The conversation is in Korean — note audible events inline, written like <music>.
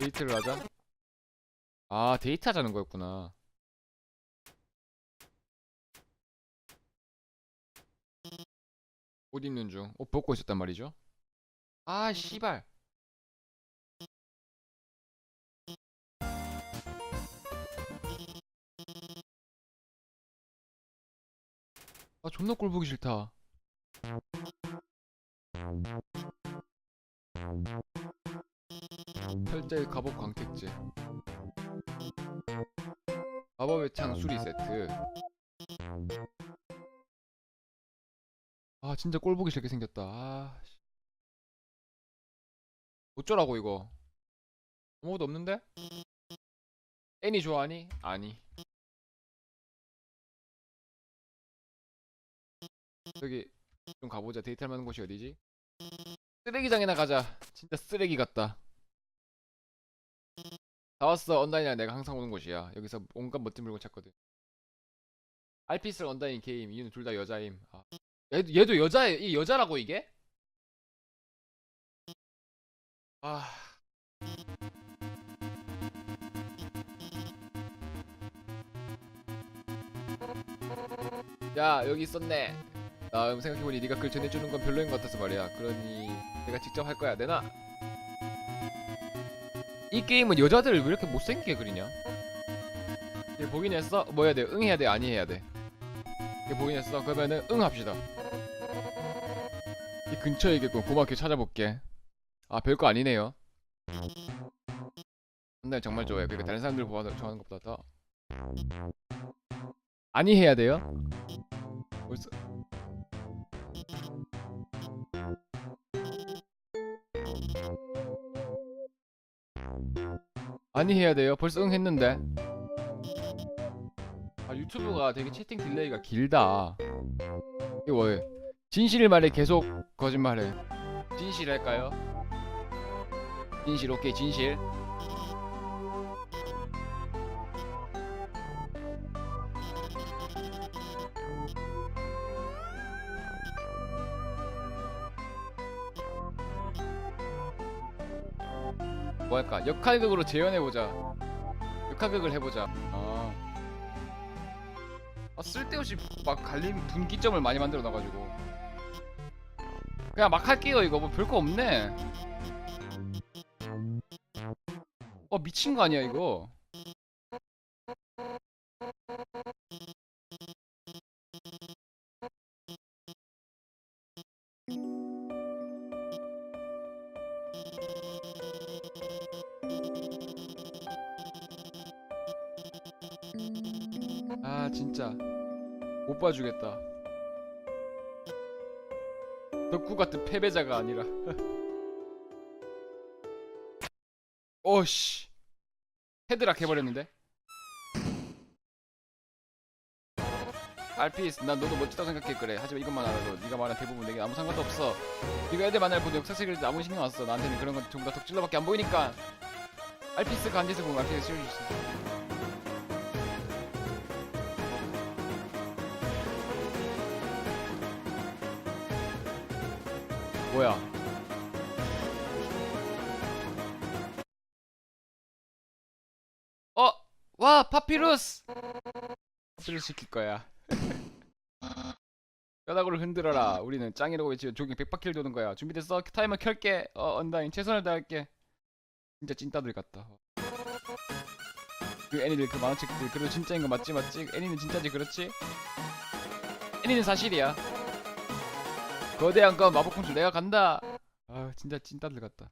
데이트를 하자? 아 데이트 하자는 거였구나. 옷 입는 중. 옷 벗고 있었단 말이죠. 아 씨발. 아 존나 꼴 보기 싫다 철제 갑옷 광택제 마법의 창 수리 세트 아 진짜 꼴 보기 싫게 생겼다 아 씨. 어쩌라고 이거 아무것도 없는데? 애니 좋아하니? 아니 저기 좀 가보자 데이트할 만한 곳이 어디지? 쓰레기장이나 가자 진짜 쓰레기 같다 다 왔어. 언다인이랑 내가 항상 오는 곳이야. 여기서 온갖 멋진 물건 찾거든. 알피스 언다인 게임. 이유는 둘 다 여자임. 아. 얘도, 얘도 여자예 이 여자라고 이게? 아. 야 여기 있었네. 다음 생각해보니 네가 글 전해주는 건 별로인 것 같아서 말이야. 그러니 내가 직접 할 거야. 내놔 이 게임은 여자들을 왜 이렇게 못생기게 그리냐 얘 보긴 했어? 뭐 해야 돼? 응 해야 돼? 아니 해야 돼? 얘 보긴 했어? 그러면은 응 합시다 이 근처에 있겠군 고맙게 찾아볼게 아 별거 아니네요 근데 정말 좋아요 그러니까 다른 사람들 보아서 좋아하는 것보다 더 아니 해야 돼요? 벌써 아니 해야 돼요. 벌써 응 했는데. 아 유튜브가 되게 채팅 딜레이가 길다. 이거 왜? 진실 말에 계속 거짓말해. 진실 할까요? 진실 오케이 진실. 뭐 할까? 역할극으로 재현해보자. 역할극을 해보자. 아. 아, 쓸데없이 막 갈림 분기점을 많이 만들어 놔가지고. 그냥 막 할게요 이거 뭐 별거 없네. 어 미친 거 아니야 이거? 진짜 못 봐주겠다. 덕후 같은 패배자가 아니라. <laughs> 오씨. 헤드락 해버렸는데. 알피스 난 너도 멋지다고 생각해. 그래. 하지만 이것만 알아도 네가 말한 대부분 내게 아무 상관도 없어. 네가 애들 만날 보는 역사 세계를 아무 신경 안 써. 나한테는 그런 건 전부 다 덕질러밖에 안 보이니까. 알피스 간지에서 보면 알피스 뭐야? 어! 와! 파피루스! 파피루스 시킬 거야. <laughs> 뼈다구를 흔들어라. 우리는 짱이라고 외치면 조깅 100바퀴를 도는 거야. 준비됐어? 타이머 켤게. 어, 언다인. 최선을 다할게. 진짜 찐따들 같다. 그 애니들 그 만화책들 그래도 진짜인 거 맞지 맞지? 애니는 진짜지 그렇지? 애니는 사실이야. 거대한 건 마법 공주 내가 간다. 아 진짜 찐따들 같다.